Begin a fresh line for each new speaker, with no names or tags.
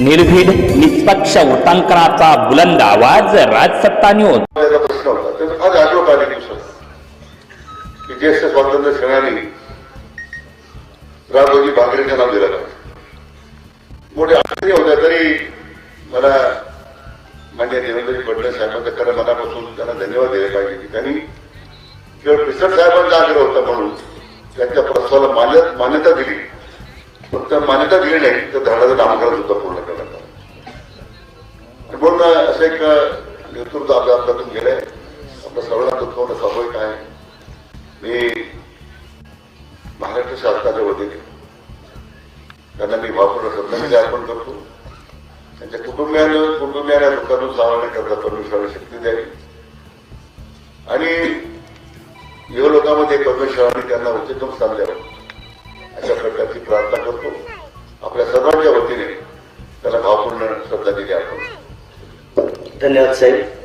निर्भीड निष्पक्ष वृत्तांकनाचा बुलंद आवाज राजसत्ता न्यूज
त्याचा प्रश्न होता. त्याचा फार आठवत आले दिवसात की ज्येष्ठ स्वातंत्र्य सेनानी रामोजी भाकरेंच्या नाव दिलं मोठे आश्चर्य होत्या तरी मला मान्य देवेंद्र फडणवीस साहेबांचं खरं मनापासून त्यांना धन्यवाद दिले पाहिजे की त्यांनी केवळ पिसट साहेबांचा आग्रह होता म्हणून त्यांच्या प्रस्तावाला मान्य मान्यता दिली. फक्त मान्यता दिली नाही तर धरणाचं नामकरण सुद्धा पूर्ण असं एक नेतृत्व आपल्या आपल्यातून गेलंय. आपल्या सर्वांना दुखवणं स्वाभाविक आहे मी महाराष्ट्र शासनाच्या वतीने त्यांना मी वापर श्रद्धांजली अर्पण करतो. त्यांच्या कुटुंबियानं कुटुंबियांना दुःखातून सावरण्याकरता परमेश्वराला शक्ती द्यावी. आणि युव लोकांमध्ये परमेश्वराने त्यांना उच्चतम स्थान द्यावं. अशा प्रकारची प्रार्थना करतो. आपल्या सर्वांच्या वतीने त्याला भावपूर्ण श्रद्धांजली अर्पण करतो.
धन्यवाद साहेब